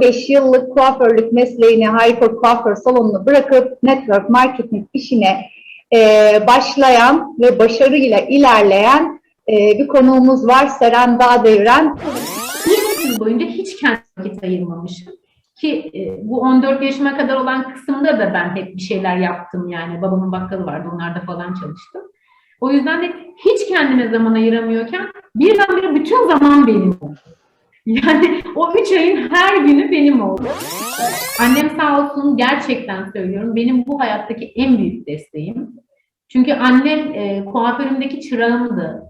15 yıllık kuaförlük mesleğini, Hyper Kuaför salonunu bırakıp network marketing işine e, başlayan ve başarıyla ilerleyen e, bir konuğumuz var. Seren Dağdeviren. 20 yıl boyunca hiç kendime ayırmamışım. Ki e, bu 14 yaşıma kadar olan kısımda da ben hep bir şeyler yaptım yani. Babamın bakkalı vardı, onlarda falan çalıştım. O yüzden de hiç kendime zaman ayıramıyorken birdenbire bütün zaman benim oldu. Yani o üç ayın her günü benim oldu. Annem sağ olsun gerçekten söylüyorum benim bu hayattaki en büyük desteğim. Çünkü annem e, kuaförümdeki çırağımdı.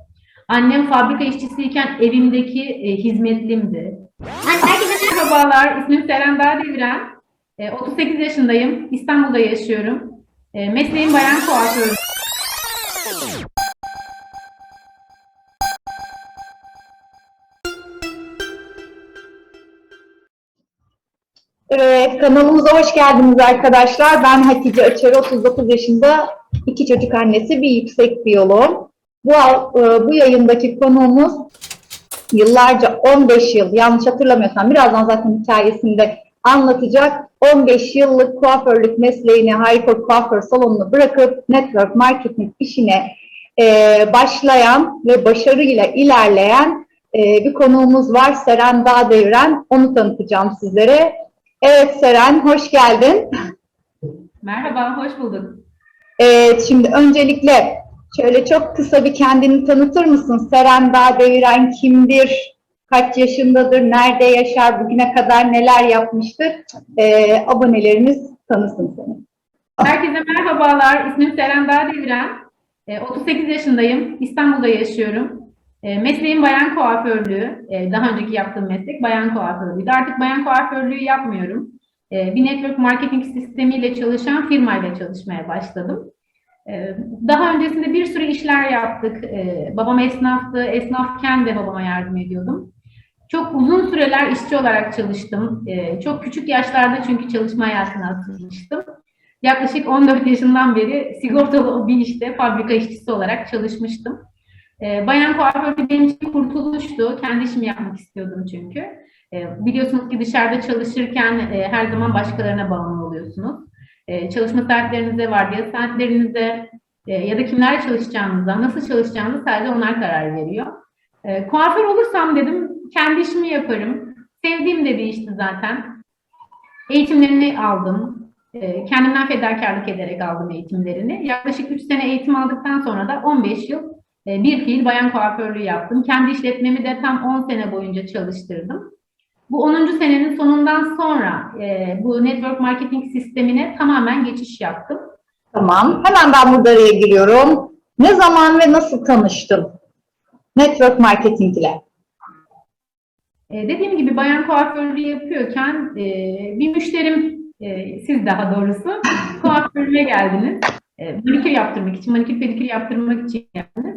Annem fabrika işçisiyken evimdeki e, hizmetlimdi. Herkese merhabalar. İsmim Seren Dağdeviren. E, 38 yaşındayım. İstanbul'da yaşıyorum. E, mesleğim bayan kuaförü. Kanalımıza hoş geldiniz arkadaşlar. Ben Hatice Açar, 39 yaşında, iki çocuk annesi, bir yüksek biyoloğum. Bu, e, bu yayındaki konuğumuz yıllarca 15 yıl, yanlış hatırlamıyorsam birazdan zaten hikayesinde anlatacak. 15 yıllık kuaförlük mesleğini, Hyper Kuaför salonunu bırakıp network marketing işine e, başlayan ve başarıyla ilerleyen e, bir konuğumuz var. Seren Dağdeviren. Onu tanıtacağım sizlere. Evet Seren, hoş geldin. Merhaba, hoş bulduk. Evet, şimdi öncelikle şöyle çok kısa bir kendini tanıtır mısın? Seren Dağdeviren kimdir? Kaç yaşındadır? Nerede yaşar? Bugüne kadar neler yapmıştır? Ee, abonelerimiz tanısın seni. Herkese merhabalar. İsmim Seren Dağdeviren. E, 38 yaşındayım. İstanbul'da yaşıyorum. E, mesleğim bayan kuaförlüğü. E, daha önceki yaptığım meslek bayan kuaförlüğüydü. Artık bayan kuaförlüğü yapmıyorum. E, bir network marketing sistemiyle çalışan firmayla çalışmaya başladım. E, daha öncesinde bir sürü işler yaptık. E, babam esnaftı. Esnafken de babama yardım ediyordum. Çok uzun süreler işçi olarak çalıştım. E, çok küçük yaşlarda çünkü çalışma hayatına atılmıştım. Yaklaşık 14 yaşından beri sigortalı bir işte fabrika işçisi olarak çalışmıştım. E, bayan kuaförlüğü benim için kurtuluştu. Kendi işimi yapmak istiyordum çünkü. E, biliyorsunuz ki dışarıda çalışırken e, her zaman başkalarına bağımlı oluyorsunuz. E, çalışma saatlerinize, vardiya saatlerinize e, ya da kimlerle çalışacağınıza, nasıl çalışacağınıza sadece onlar karar veriyor. E, kuaför olursam dedim kendi işimi yaparım. Sevdiğim de bir işti zaten. Eğitimlerini aldım. E, kendimden fedakarlık ederek aldım eğitimlerini. Yaklaşık 3 sene eğitim aldıktan sonra da 15 yıl bir fiil bayan kuaförlüğü yaptım. Kendi işletmemi de tam 10 sene boyunca çalıştırdım. Bu 10. senenin sonundan sonra e, bu network marketing sistemine tamamen geçiş yaptım. Tamam. Hemen ben burada araya giriyorum. Ne zaman ve nasıl tanıştın network marketing ile? E, dediğim gibi bayan kuaförlüğü yapıyorken e, bir müşterim, siz daha doğrusu kuaförlüğe geldiniz. Manikür yaptırmak için, manikür pedikür yaptırmak için geldiniz.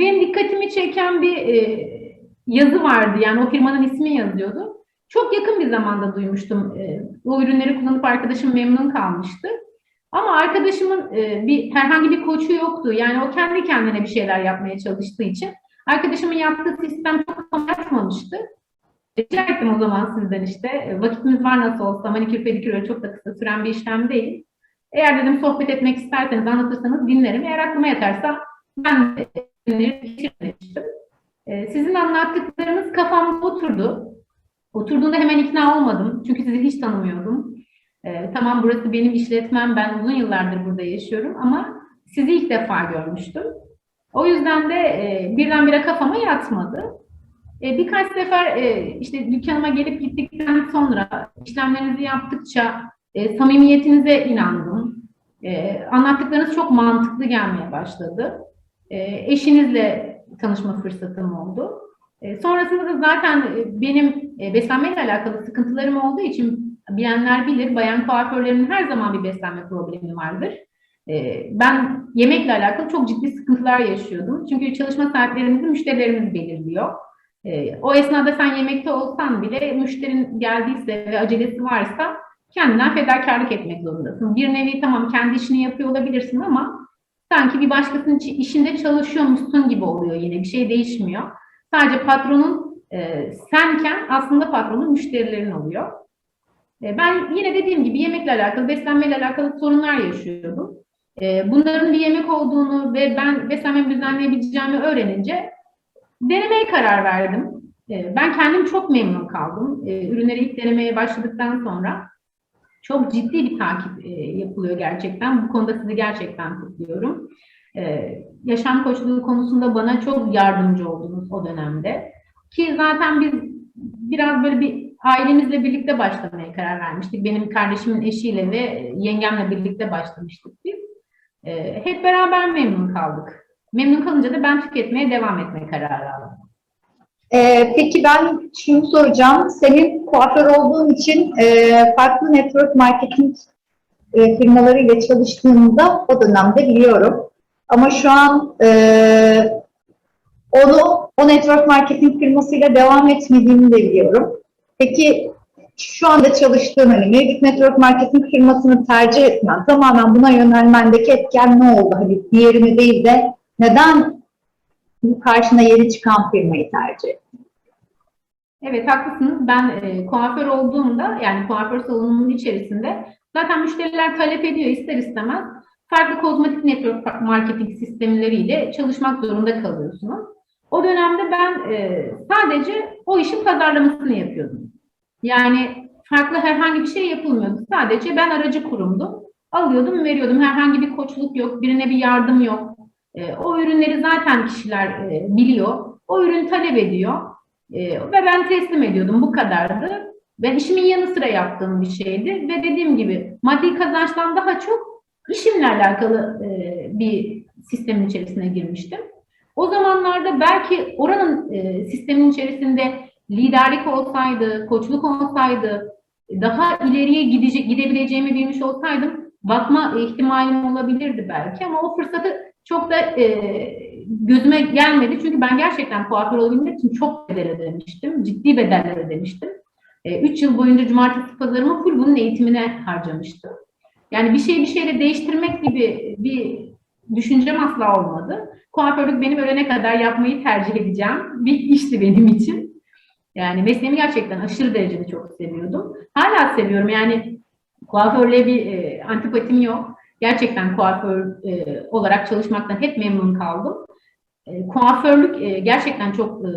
Benim dikkatimi çeken bir e, yazı vardı. Yani o firmanın ismi yazıyordu. Çok yakın bir zamanda duymuştum. E, o ürünleri kullanıp arkadaşım memnun kalmıştı. Ama arkadaşımın e, bir herhangi bir koçu yoktu. Yani o kendi kendine bir şeyler yapmaya çalıştığı için arkadaşımın yaptığı sistem çok yatmamıştı. Rica ettim o zaman sizden işte. E, vakitimiz var nasıl olsa manikür pedikür öyle çok da kısa süren bir işlem değil. Eğer dedim sohbet etmek isterseniz anlatırsanız dinlerim. Eğer aklıma yatarsa ben de sizin anlattıklarınız kafamda oturdu. Oturduğunda hemen ikna olmadım. Çünkü sizi hiç tanımıyordum. E, tamam burası benim işletmem. Ben uzun yıllardır burada yaşıyorum ama sizi ilk defa görmüştüm. O yüzden de e, birdenbire kafama yatmadı. E, birkaç sefer e, işte dükkanıma gelip gittikten sonra işlemlerinizi yaptıkça samimiyetinize inandım. Anlattıklarınız çok mantıklı gelmeye başladı. E, eşinizle tanışma fırsatım oldu. E, sonrasında da zaten e, benim e, beslenmeyle alakalı sıkıntılarım olduğu için bilenler bilir, bayan kuaförlerinin her zaman bir beslenme problemi vardır. E, ben yemekle alakalı çok ciddi sıkıntılar yaşıyordum. Çünkü çalışma saatlerimizi müşterilerimiz belirliyor. O esnada sen yemekte olsan bile müşterin geldiyse ve acelesi varsa kendinden fedakarlık etmek zorundasın. Bir nevi tamam kendi işini yapıyor olabilirsin ama sanki bir başkasının işinde çalışıyormuşsun gibi oluyor yine bir şey değişmiyor. Sadece patronun e, senken aslında patronun müşterilerin oluyor. E, ben yine dediğim gibi yemekle alakalı, beslenmeyle alakalı sorunlar yaşıyordum. E, bunların bir yemek olduğunu ve ben beslenmemi düzenleyebileceğimi öğrenince denemeye karar verdim. E, ben kendim çok memnun kaldım. E, ürünleri ilk denemeye başladıktan sonra çok ciddi bir takip e, yapılıyor gerçekten. Bu konuda sizi gerçekten kutluyorum. E, yaşam koçluğu konusunda bana çok yardımcı oldunuz o dönemde. Ki zaten biz biraz böyle bir ailemizle birlikte başlamaya karar vermiştik. Benim kardeşimin eşiyle ve yengemle birlikte başlamıştık biz. E, hep beraber memnun kaldık. Memnun kalınca da ben tüketmeye devam etme kararı aldım. Ee, peki ben şunu soracağım. Senin kuaför olduğun için e, farklı network marketing e, firmalarıyla çalıştığını da o dönemde biliyorum. Ama şu an e, onu o network marketing firmasıyla devam etmediğini de biliyorum. Peki şu anda çalıştığın hani mevcut network marketing firmasını tercih etmen, tamamen buna yönelmendeki etken ne oldu? Hani diğerini değil de neden karşına yeni çıkan firmayı tercih ettin? Evet haklısınız. Ben e, kuaför olduğumda yani kuaför salonunun içerisinde zaten müşteriler talep ediyor ister istemez. Farklı kozmetik network marketing sistemleriyle çalışmak zorunda kalıyorsunuz. O dönemde ben e, sadece o işin pazarlamasını yapıyordum. Yani farklı herhangi bir şey yapılmıyordu. Sadece ben aracı kurumdum. Alıyordum, veriyordum. Herhangi bir koçluk yok, birine bir yardım yok. E, o ürünleri zaten kişiler e, biliyor. O ürün talep ediyor. E, ve ben teslim ediyordum. Bu kadardı. Ben işimin yanı sıra yaptığım bir şeydi. Ve dediğim gibi maddi kazançtan daha çok işimle alakalı e, bir sistemin içerisine girmiştim. O zamanlarda belki oranın e, sistemin içerisinde liderlik olsaydı, koçluk olsaydı, daha ileriye gidecek, gidebileceğimi bilmiş olsaydım bakma ihtimalim olabilirdi belki ama o fırsatı çok da e, gözüme gelmedi. Çünkü ben gerçekten kuaför olabilmek için çok bedel ödemiştim. Ciddi bedeller ödemiştim. E, üç yıl boyunca cumartesi pazarımı full bunun eğitimine harcamıştım. Yani bir şeyi bir şeyle değiştirmek gibi bir düşüncem asla olmadı. Kuaförlük benim ölene kadar yapmayı tercih edeceğim bir işti benim için. Yani mesleğimi gerçekten aşırı derecede çok seviyordum. Hala seviyorum yani kuaförle bir e, antipatim yok. Gerçekten kuaför e, olarak çalışmaktan hep memnun kaldım. E, kuaförlük e, gerçekten çok e,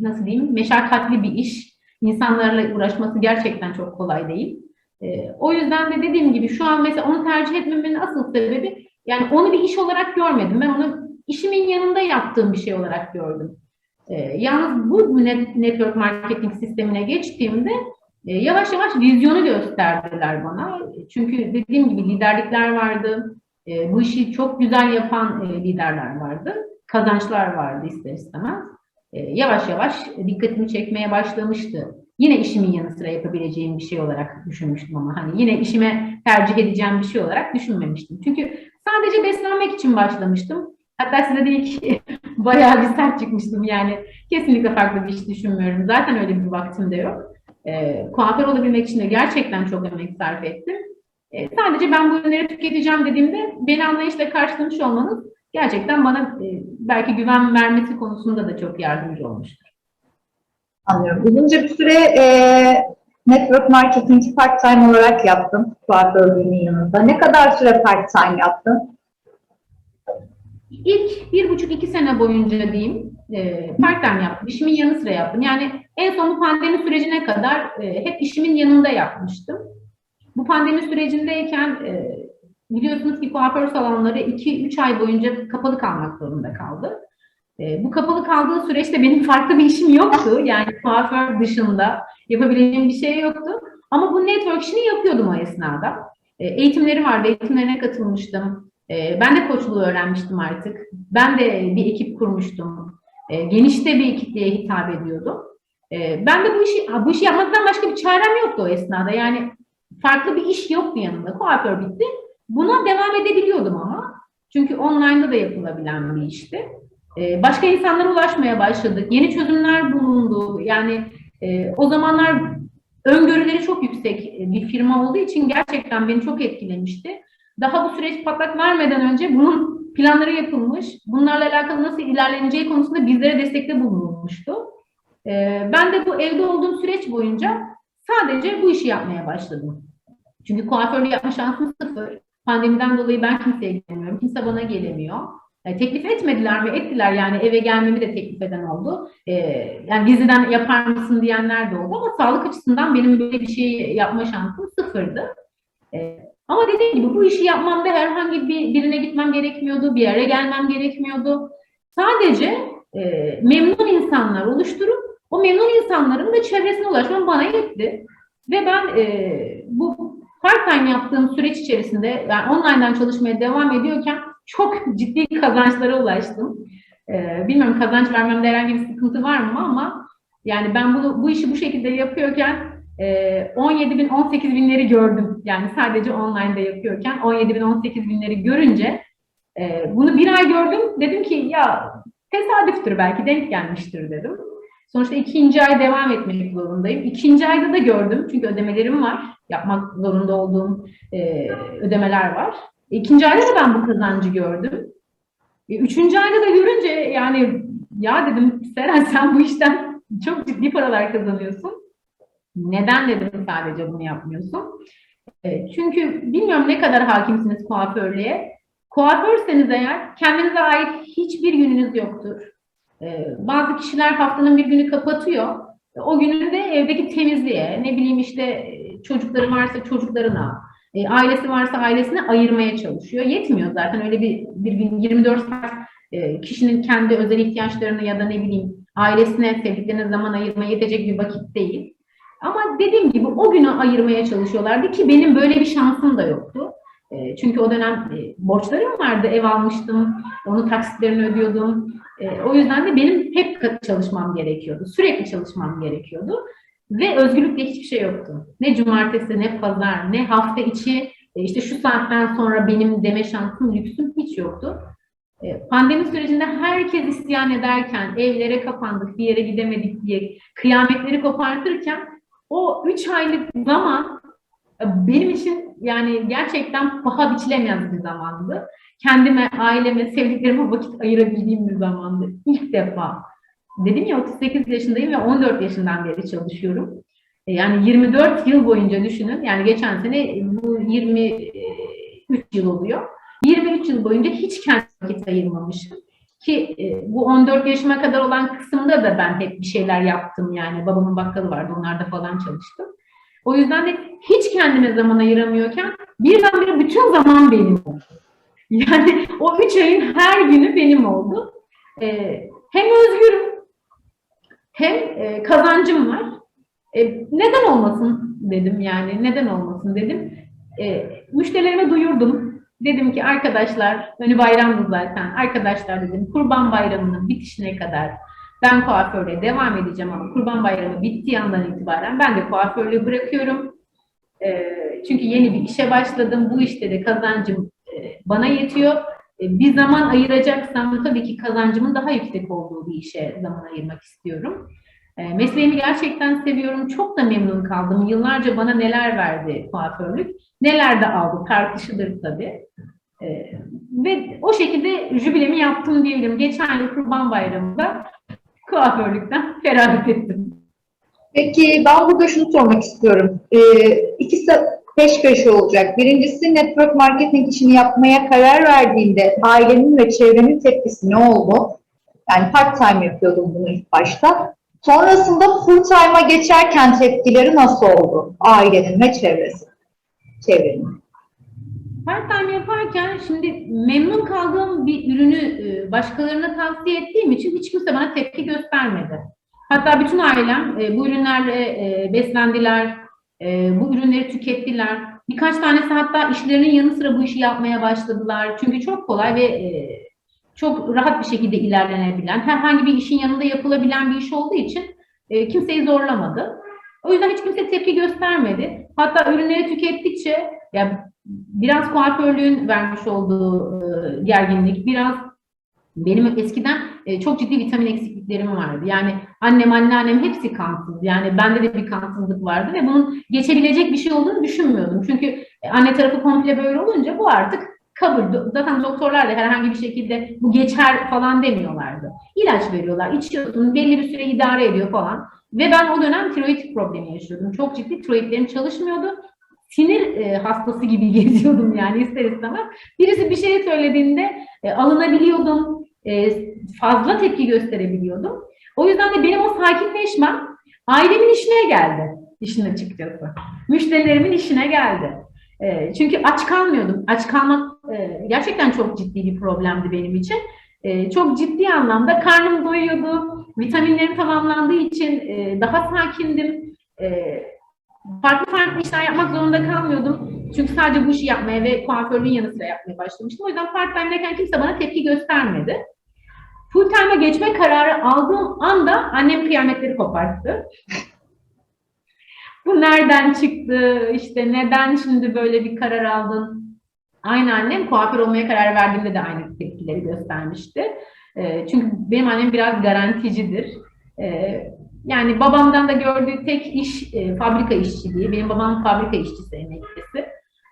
nasıl diyeyim meşakkatli bir iş. İnsanlarla uğraşması gerçekten çok kolay değil. E, o yüzden de dediğim gibi şu an mesela onu tercih etmemenin asıl sebebi yani onu bir iş olarak görmedim. Ben onu işimin yanında yaptığım bir şey olarak gördüm. E, yalnız bu net, network marketing sistemine geçtiğimde e, yavaş yavaş vizyonu gösterdiler bana. Çünkü dediğim gibi liderlikler vardı. E, bu işi çok güzel yapan e, liderler vardı. Kazançlar vardı ister istemez. E, yavaş yavaş dikkatimi çekmeye başlamıştı. Yine işimin yanı sıra yapabileceğim bir şey olarak düşünmüştüm ama hani yine işime tercih edeceğim bir şey olarak düşünmemiştim. Çünkü sadece beslenmek için başlamıştım. Hatta size de ilk bayağı bir sert çıkmıştım yani. Kesinlikle farklı bir iş düşünmüyorum. Zaten öyle bir vaktim de yok. E, kuaför olabilmek için de gerçekten çok emek sarf ettim. E, sadece ben bu ürünleri tüketeceğim dediğimde beni anlayışla karşılamış olmanız gerçekten bana e, belki güven vermesi konusunda da çok yardımcı olmuştur. Anlıyorum. Uzunca bir süre e, network marketingi part-time olarak yaptım kuaförlüğünün yanında. Ne kadar süre part-time yaptın? İlk bir buçuk iki sene boyunca diyeyim e, part-time yaptım. İşimin yanı sıra yaptım. Yani en son bu pandemi sürecine kadar e, hep işimin yanında yapmıştım. Bu pandemi sürecindeyken e, biliyorsunuz ki kuaför salonları 2-3 ay boyunca kapalı kalmak zorunda kaldı. E, bu kapalı kaldığı süreçte benim farklı bir işim yoktu. Yani kuaför dışında yapabileceğim bir şey yoktu. Ama bu network işini yapıyordum o esnada. E, eğitimleri vardı, eğitimlerine katılmıştım. E, ben de koçluğu öğrenmiştim artık. Ben de bir ekip kurmuştum. E, geniş de bir kitleye hitap ediyordum. E, ben de bu işi, bu işi yapmaktan başka bir çarem yoktu o esnada. Yani farklı bir iş yoktu yanında. Kuaför bitti. Buna devam edebiliyordum ama. Çünkü online'da da yapılabilen bir işti. Ee, başka insanlara ulaşmaya başladık. Yeni çözümler bulundu. Yani e, o zamanlar öngörüleri çok yüksek bir firma olduğu için gerçekten beni çok etkilemişti. Daha bu süreç patlak vermeden önce bunun planları yapılmış. Bunlarla alakalı nasıl ilerleneceği konusunda bizlere destekte bulunmuştu. Ee, ben de bu evde olduğum süreç boyunca Sadece bu işi yapmaya başladım. Çünkü kuaförlüğü yapma şansım sıfır. Pandemiden dolayı ben kimseye gelemiyorum. Kimse bana gelemiyor. E, teklif etmediler mi? Ettiler yani eve gelmemi de teklif eden oldu. E, yani diziden yapar mısın diyenler de oldu ama sağlık açısından benim böyle bir şey yapma şansım sıfırdı. E, ama dediğim gibi bu işi yapmamda herhangi bir birine gitmem gerekmiyordu, bir yere gelmem gerekmiyordu. Sadece e, memnun insanlar oluşturup o memnun insanların da çevresine ulaşmam bana yetti. Ve ben e, bu part-time yaptığım süreç içerisinde yani online'dan çalışmaya devam ediyorken çok ciddi kazançlara ulaştım. E, bilmiyorum kazanç vermemde herhangi bir sıkıntı var mı ama yani ben bunu bu işi bu şekilde yapıyorken e, 17 bin 18 binleri gördüm. Yani sadece online'da yapıyorken 17 bin 18 binleri görünce e, bunu bir ay gördüm. Dedim ki ya tesadüftür belki denk gelmiştir dedim. Sonuçta ikinci ay devam etmek zorundayım. İkinci ayda da gördüm çünkü ödemelerim var. Yapmak zorunda olduğum e, ödemeler var. İkinci ayda da ben bu kazancı gördüm. E, üçüncü ayda da görünce yani ya dedim Seren sen bu işten çok ciddi paralar kazanıyorsun. Neden dedim sadece bunu yapmıyorsun? E, çünkü bilmiyorum ne kadar hakimsiniz kuaförlüğe. Kuaförseniz eğer kendinize ait hiçbir gününüz yoktur. Ee, bazı kişiler haftanın bir günü kapatıyor. O günü de evdeki temizliğe, ne bileyim işte e, çocukları varsa çocuklarına, e, ailesi varsa ailesine ayırmaya çalışıyor. Yetmiyor zaten öyle bir, bir gün 24 saat e, kişinin kendi özel ihtiyaçlarını ya da ne bileyim ailesine, sevdiklerine zaman ayırmaya yetecek bir vakit değil. Ama dediğim gibi o günü ayırmaya çalışıyorlardı ki benim böyle bir şansım da yoktu. E, çünkü o dönem e, borçlarım vardı, ev almıştım, onun taksitlerini ödüyordum. E, o yüzden de benim hep çalışmam gerekiyordu. Sürekli çalışmam gerekiyordu. Ve özgürlükte hiçbir şey yoktu. Ne cumartesi, ne pazar, ne hafta içi, işte şu saatten sonra benim deme şansım, lüksüm hiç yoktu. Pandemi sürecinde herkes isyan ederken, evlere kapandık, bir yere gidemedik diye kıyametleri kopartırken o üç aylık zaman benim için yani gerçekten paha biçilemez bir zamandı kendime, aileme, sevdiklerime vakit ayırabildiğim bir zamandı. İlk defa. Dedim ya 38 yaşındayım ve 14 yaşından beri çalışıyorum. E, Yani 24 yıl boyunca düşünün. Yani geçen sene bu 23 yıl oluyor. 23 yıl boyunca hiç kendi vakit ayırmamışım. Ki e, bu 14 yaşıma kadar olan kısımda da ben hep bir şeyler yaptım yani. Babamın bakkalı vardı, onlarda falan çalıştım. O yüzden de hiç kendime zaman ayıramıyorken birdenbire bütün zaman benim oldu. Yani o üç ayın her günü benim oldu. Ee, hem özgürüm hem e, kazancım var. E, neden olmasın dedim yani neden olmasın dedim. E, müşterilerime duyurdum. Dedim ki arkadaşlar, önü bayramdı zaten. Arkadaşlar dedim kurban bayramının bitişine kadar ben kuaförle devam edeceğim ama kurban bayramı bittiği andan itibaren ben de kuaförlüğü bırakıyorum. E, çünkü yeni bir işe başladım. Bu işte de kazancım e, bana yetiyor. E, Bir zaman ayıracaksam tabii ki kazancımın daha yüksek olduğu bir işe zaman ayırmak istiyorum. E, Mesleğimi gerçekten seviyorum. Çok da memnun kaldım. Yıllarca bana neler verdi kuaförlük. Neler de aldı. Tartışılır tabii. E, Ve o şekilde jübilemi yaptım diyebilirim. Geçen yıl Kurban Bayramı'nda kuaförlükten feragat ettim. Peki ben burada şunu sormak istiyorum. Ee, ikisi peş peşe olacak. Birincisi network marketing işini yapmaya karar verdiğinde ailenin ve çevrenin tepkisi ne oldu? Yani part time yapıyordum bunu ilk başta. Sonrasında full time'a geçerken tepkileri nasıl oldu? Ailenin ve çevresi. Çevrenin. Part-time yaparken şimdi memnun kaldığım bir ürünü e, başkalarına tavsiye ettiğim için hiç kimse bana tepki göstermedi. Hatta bütün ailem e, bu ürünlerle e, beslendiler, bu ürünleri tükettiler. Birkaç tanesi hatta işlerinin yanı sıra bu işi yapmaya başladılar. Çünkü çok kolay ve çok rahat bir şekilde ilerlenebilen, herhangi bir işin yanında yapılabilen bir iş olduğu için kimseyi zorlamadı. O yüzden hiç kimse tepki göstermedi. Hatta ürünleri tükettikçe ya biraz kuaförlüğün vermiş olduğu e, gerginlik, biraz benim eskiden e, çok ciddi vitamin eksikliklerim vardı. Yani annem, anneannem hepsi kansız. Yani bende de bir kansızlık vardı ve bunun geçebilecek bir şey olduğunu düşünmüyordum. Çünkü e, anne tarafı komple böyle olunca bu artık kabul. Zaten doktorlar da herhangi bir şekilde bu geçer falan demiyorlardı. İlaç veriyorlar, içiyorsun, belli bir süre idare ediyor falan. Ve ben o dönem tiroid problemi yaşıyordum. Çok ciddi tiroidlerim çalışmıyordu. Sinir e, hastası gibi geziyordum yani ister istemez. Birisi bir şey söylediğinde e, alınabiliyordum. E, fazla tepki gösterebiliyordum. O yüzden de benim o sakinleşmem ailemin işine geldi. işin açıkçası. Müşterilerimin işine geldi. E, çünkü aç kalmıyordum. Aç kalmak e, gerçekten çok ciddi bir problemdi benim için. E, çok ciddi anlamda karnım doyuyordu. Vitaminlerim tamamlandığı için e, daha sakindim. E, farklı farklı işler yapmak zorunda kalmıyordum. Çünkü sadece bu işi yapmaya ve kuaförlüğün yanı sıra yapmaya başlamıştım. O yüzden part time'deyken kimse bana tepki göstermedi. Full time'a geçme kararı aldığım anda annem kıyametleri koparttı. Bu nereden çıktı? İşte neden şimdi böyle bir karar aldın? Aynı annem kuaför olmaya karar verdiğimde de aynı tepkileri göstermişti. E, çünkü benim annem biraz garanticidir. Yani babamdan da gördüğü tek iş e, fabrika işçiliği. Benim babam fabrika işçisi emeklisi.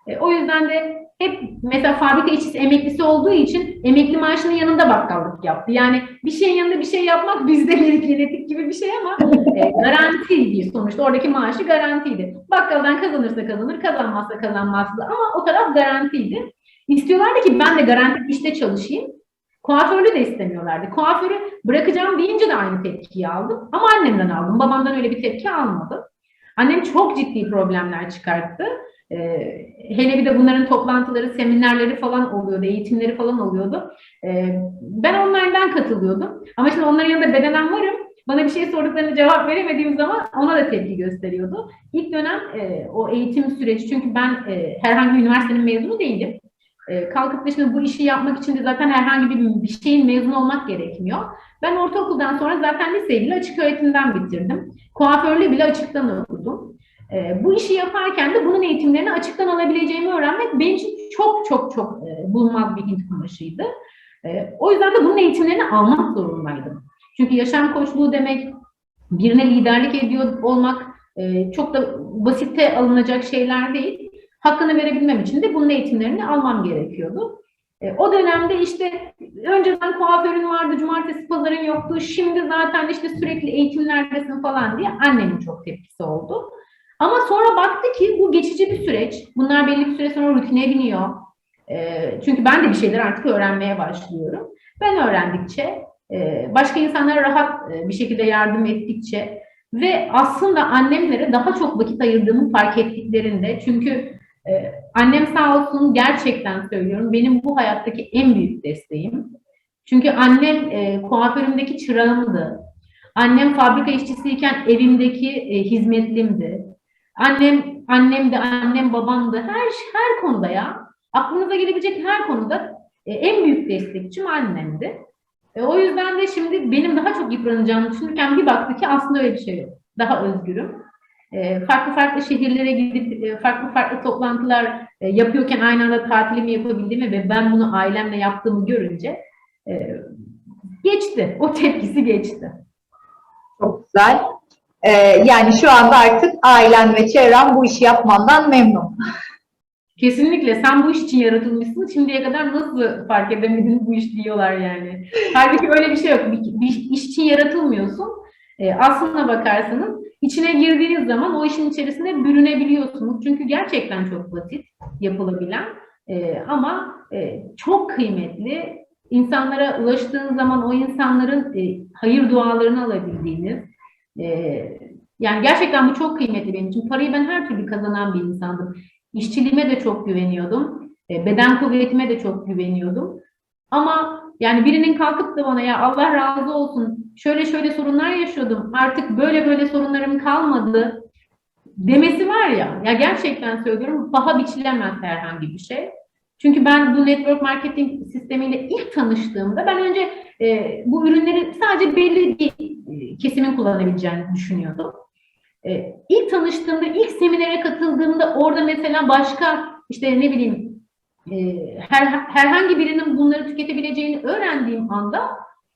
E, o yüzden de hep mesela fabrika işçisi emeklisi olduğu için emekli maaşının yanında bakkallık yaptı. Yani bir şeyin yanında bir şey yapmak bizde bir genetik gibi bir şey ama e, garantiydi sonuçta. Oradaki maaşı garantiydi. Bakkaldan kazanırsa kazanır, kazanmazsa kazanmazdı ama o taraf garantiydi. İstiyorlardı ki ben de garanti işte çalışayım. Kuaförlü de istemiyorlardı. Kuaförü bırakacağım deyince de aynı tepkiyi aldım. Ama annemden aldım. Babamdan öyle bir tepki almadım. Annem çok ciddi problemler çıkarttı. Ee, hele bir de bunların toplantıları, seminerleri falan oluyordu, eğitimleri falan oluyordu. Ee, ben onlardan katılıyordum. Ama şimdi onların yanında bedenen varım. Bana bir şey sorduklarına cevap veremediğim zaman ona da tepki gösteriyordu. İlk dönem e, o eğitim süreci, çünkü ben e, herhangi bir üniversitenin mezunu değilim. E, kalkıp da şimdi bu işi yapmak için de zaten herhangi bir, bir şeyin mezun olmak gerekmiyor. Ben ortaokuldan sonra zaten liseyi bile açık öğretimden bitirdim. Kuaförlüğü bile açıktan okudum. E, bu işi yaparken de bunun eğitimlerini açıktan alabileceğimi öğrenmek benim için çok çok çok e, bulunmaz bir Hint kumaşıydı. E, o yüzden de bunun eğitimlerini almak zorundaydım. Çünkü yaşam koçluğu demek, birine liderlik ediyor olmak e, çok da basitte alınacak şeyler değil. Hakkını verebilmem için de bunun eğitimlerini almam gerekiyordu. E, o dönemde işte önceden kuaförün vardı, cumartesi pazarın yoktu. Şimdi zaten işte sürekli eğitimlerdesin falan diye annemin çok tepkisi oldu. Ama sonra baktı ki bu geçici bir süreç. Bunlar belli bir süre sonra rutine biniyor. E, çünkü ben de bir şeyler artık öğrenmeye başlıyorum. Ben öğrendikçe, e, başka insanlara rahat e, bir şekilde yardım ettikçe ve aslında annemlere daha çok vakit ayırdığımı fark ettiklerinde çünkü e, annem sağ olsun gerçekten söylüyorum benim bu hayattaki en büyük desteğim. Çünkü annem e, kuaförümdeki çırağımdı. Annem fabrika işçisiyken evimdeki e, hizmetlimdi. Annem annem de annem babam da her her konuda ya aklınıza gelebilecek her konuda e, en büyük destekçim annemdi. E, o yüzden de şimdi benim daha çok yıpranacağımı düşünürken bir baktı ki aslında öyle bir şey yok. Daha özgürüm. E, farklı farklı şehirlere gidip e, farklı farklı toplantılar e, yapıyorken aynı anda tatilimi yapabildiğimi ve ben bunu ailemle yaptığımı görünce e, geçti. O tepkisi geçti. Çok güzel. Ee, yani şu anda artık ailen ve çevren bu işi yapmandan memnun. Kesinlikle sen bu iş için yaratılmışsın. Şimdiye kadar nasıl fark edemedin bu iş diyorlar yani. Halbuki öyle bir şey yok. Bir, bir iş için yaratılmıyorsun. E, aslına bakarsanız içine girdiğiniz zaman o işin içerisine bürünebiliyorsunuz. Çünkü gerçekten çok basit yapılabilen e, ama e, çok kıymetli. İnsanlara ulaştığınız zaman o insanların e, hayır dualarını alabildiğiniz, e, yani gerçekten bu çok kıymetli benim için. Parayı ben her türlü kazanan bir insandım. İşçiliğime de çok güveniyordum. E, beden kuvvetime de çok güveniyordum. Ama yani birinin kalkıp da bana ya Allah razı olsun şöyle şöyle sorunlar yaşıyordum artık böyle böyle sorunlarım kalmadı demesi var ya ya gerçekten söylüyorum paha biçilemez herhangi bir şey. Çünkü ben bu network marketing sistemiyle ilk tanıştığımda ben önce e, bu ürünleri sadece belli bir e, kesimin kullanabileceğini düşünüyordum. E, ilk tanıştığımda, ilk seminere katıldığımda orada mesela başka işte ne bileyim her, herhangi birinin bunları tüketebileceğini öğrendiğim anda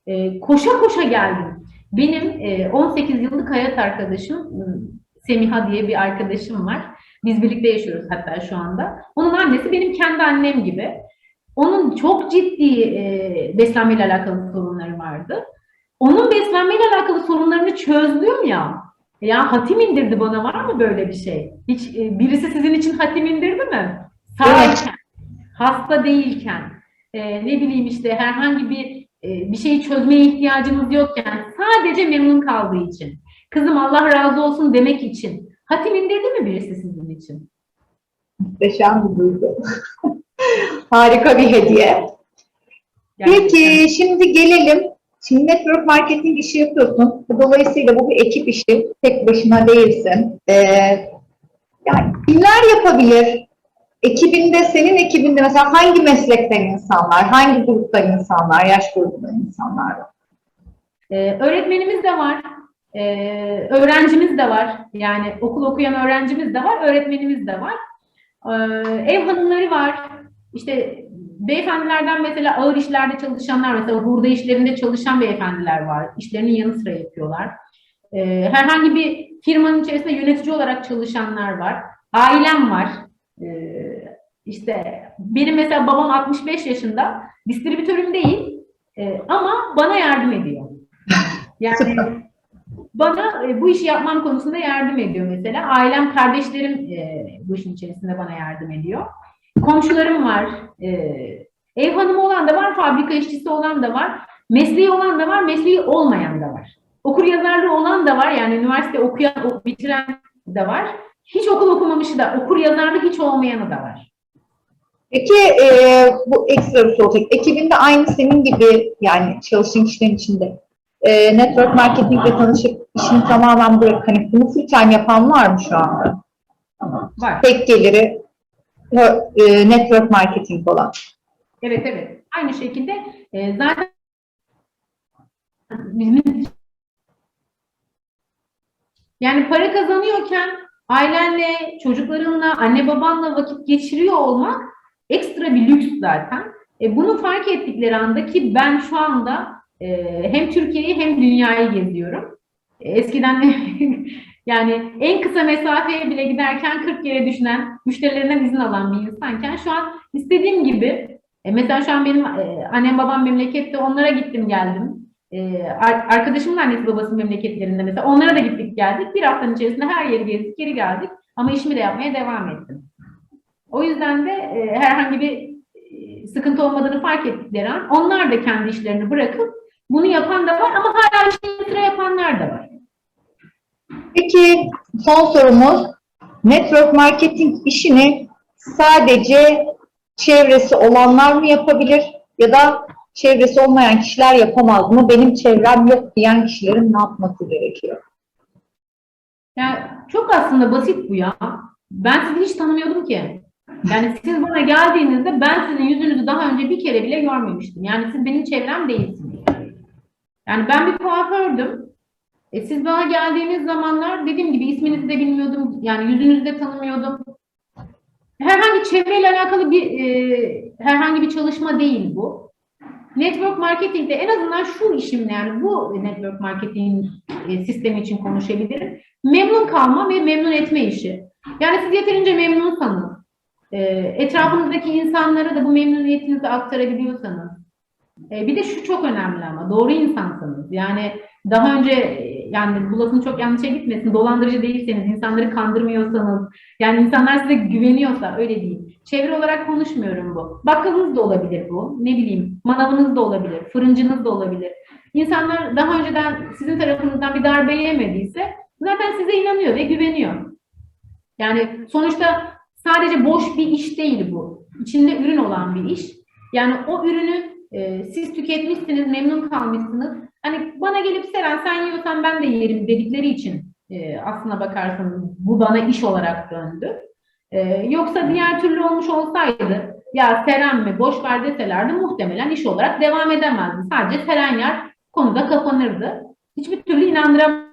e, koşa koşa geldim. Benim e, 18 yıllık hayat arkadaşım ıı, Semiha diye bir arkadaşım var. Biz birlikte yaşıyoruz hatta şu anda. Onun annesi benim kendi annem gibi. Onun çok ciddi e, beslenmeyle alakalı sorunları vardı. Onun beslenmeyle alakalı sorunlarını çözdüm ya. Ya hatim indirdi bana var mı böyle bir şey? Hiç e, birisi sizin için hatim indirdi mi? Sağken, hasta değilken, e, ne bileyim işte herhangi bir e, bir şeyi çözmeye ihtiyacınız yokken sadece memnun kaldığı için, kızım Allah razı olsun demek için hatim indirdi mi birisi sizin için? Muhteşem bir duygu. Harika bir hediye. Gerçekten. Peki şimdi gelelim. Şimdi network marketing işi yapıyorsun. Dolayısıyla bu bir ekip işi. Tek başına değilsin. Ee, yani kimler yapabilir? Ekibinde, senin ekibinde mesela hangi meslekten insanlar, hangi gruptan insanlar, yaş grubundan insanlar var? Ee, öğretmenimiz de var, ee, öğrencimiz de var. Yani okul okuyan öğrencimiz de var, öğretmenimiz de var. Ee, ev hanımları var. İşte beyefendilerden mesela ağır işlerde çalışanlar, mesela hurda işlerinde çalışan beyefendiler var. İşlerinin yanı sıra yapıyorlar. Ee, herhangi bir firmanın içerisinde yönetici olarak çalışanlar var. Ailem var. Ee, işte benim mesela babam 65 yaşında, distribütörüm değil ee, ama bana yardım ediyor. Yani bana e, bu işi yapmam konusunda yardım ediyor mesela. Ailem, kardeşlerim e, bu işin içerisinde bana yardım ediyor. Komşularım var. E, ev hanımı olan da var, fabrika işçisi olan da var. Mesleği olan da var, mesleği olmayan da var. Okur yazarlığı olan da var. Yani üniversite okuyan, bitiren de var. Hiç okul okumamışı da, okur yazarlığı hiç olmayanı da var. Peki e, bu ekstra bir soru olacak. Ekibinde aynı senin gibi yani çalıştığın kişilerin içinde e, network marketingle tanışıp işini tamamen bırakıp hani bunu full time yapan var mı şu anda? Var. Tek geliri e, network marketing olan. Evet evet. Aynı şekilde e, zaten bizim yani para kazanıyorken ailenle, çocuklarınla, anne babanla vakit geçiriyor olmak ekstra bir lüks zaten. E, bunu fark ettikleri anda ki ben şu anda e, hem Türkiye'yi hem dünyayı geziyorum. E, eskiden de yani en kısa mesafeye bile giderken 40 kere düşünen, müşterilerinden izin alan bir insanken şu an istediğim gibi e, mesela şu an benim e, annem babam memlekette onlara gittim geldim. E, ar- arkadaşımın annesi babası memleketlerinde mesela onlara da gittik geldik. Bir haftanın içerisinde her yeri gezdik geri geldik ama işimi de yapmaya devam ettim. O yüzden de e, herhangi bir e, sıkıntı olmadığını fark ettikleri an onlar da kendi işlerini bırakıp bunu yapan da var ama hala işini sıra yapanlar da var. Peki son sorumuz network marketing işini sadece çevresi olanlar mı yapabilir ya da çevresi olmayan kişiler yapamaz mı? Benim çevrem yok diyen kişilerin ne yapması gerekiyor? Yani çok aslında basit bu ya. Ben sizi hiç tanımıyordum ki. Yani siz bana geldiğinizde ben sizin yüzünüzü daha önce bir kere bile görmemiştim. Yani siz benim çevrem değilsiniz. Yani ben bir kuafördüm. E siz bana geldiğiniz zamanlar dediğim gibi isminizi de bilmiyordum. Yani yüzünüzü de tanımıyordum. Herhangi çevreyle alakalı bir e, herhangi bir çalışma değil bu. Network marketingde en azından şu işimle yani bu network marketing e, sistemi için konuşabilirim. Memnun kalma ve memnun etme işi. Yani siz yeterince memnunsanız, e, etrafınızdaki insanlara da bu memnuniyetinizi aktarabiliyorsanız, e, bir de şu çok önemli ama doğru insansanız. Yani daha önce e, yani bu lafın çok yanlışa gitmesin. Dolandırıcı değilseniz, insanları kandırmıyorsanız, yani insanlar size güveniyorsa öyle değil. Çevre olarak konuşmuyorum bu. Bakkalınız da olabilir bu. Ne bileyim, manavınız da olabilir, fırıncınız da olabilir. İnsanlar daha önceden sizin tarafınızdan bir darbe yemediyse zaten size inanıyor ve güveniyor. Yani sonuçta sadece boş bir iş değil bu. İçinde ürün olan bir iş. Yani o ürünü e, siz tüketmişsiniz, memnun kalmışsınız. Hani bana gelip Seren sen yiyorsan ben de yerim dedikleri için e, aslına bakarsanız bu bana iş olarak döndü. E, yoksa diğer türlü olmuş olsaydı ya Seren mi boş ver deselerdi muhtemelen iş olarak devam edemezdi. Sadece Seren yer konuda kapanırdı. Hiçbir türlü inandıramazdı.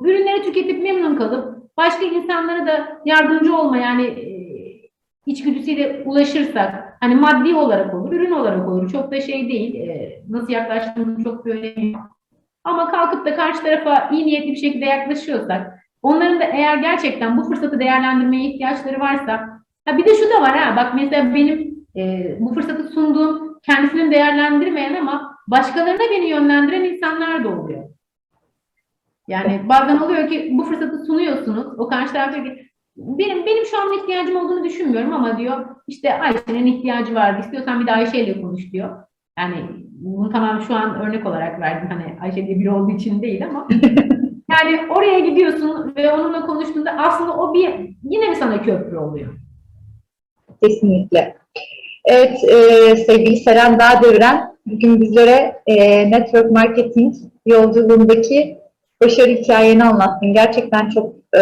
Ürünleri tüketip memnun kalıp başka insanlara da yardımcı olma yani e, içgüdüsüyle ulaşırsak hani maddi olarak olur, ürün olarak olur. Çok da şey değil. e, nasıl yaklaştığımızın çok bir önemi yok. Ama kalkıp da karşı tarafa iyi niyetli bir şekilde yaklaşıyorsak, onların da eğer gerçekten bu fırsatı değerlendirmeye ihtiyaçları varsa, ha bir de şu da var ha, bak mesela benim e, bu fırsatı sunduğum kendisini değerlendirmeyen ama başkalarına beni yönlendiren insanlar da oluyor. Yani bazen oluyor ki bu fırsatı sunuyorsunuz. O karşı taraf diyor ki benim benim şu an ihtiyacım olduğunu düşünmüyorum ama diyor işte Ayşe'nin ihtiyacı vardı. İstiyorsan bir de Ayşe ile konuş diyor. Yani bunu tamam şu an örnek olarak verdim. Hani Ayşe diye biri olduğu için değil ama yani oraya gidiyorsun ve onunla konuştuğunda aslında o bir yine mi sana köprü oluyor? Kesinlikle. Evet, e, sevgili Seren Dağdeviren, bugün bizlere e, network marketing yolculuğundaki başarı hikayeni anlattın. Gerçekten çok e,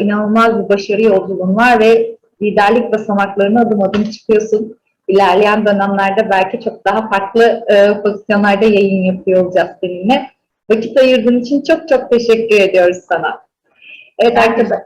inanılmaz bir başarı yolculuğun var ve liderlik basamaklarına adım adım çıkıyorsun. İlerleyen dönemlerde belki çok daha farklı e, pozisyonlarda yayın yapıyor olacağız seninle. Vakit ayırdığın için çok çok teşekkür ediyoruz sana. Evet arkadaşlar.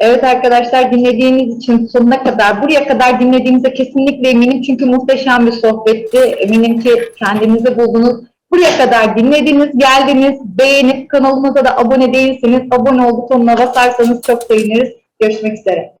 Evet arkadaşlar dinlediğiniz için sonuna kadar, buraya kadar dinlediğinize kesinlikle eminim. Çünkü muhteşem bir sohbetti. Eminim ki kendinizi buldunuz. Buraya kadar dinlediniz, geldiniz, beğenip kanalımıza da abone değilseniz abone ol butonuna basarsanız çok seviniriz. Görüşmek üzere.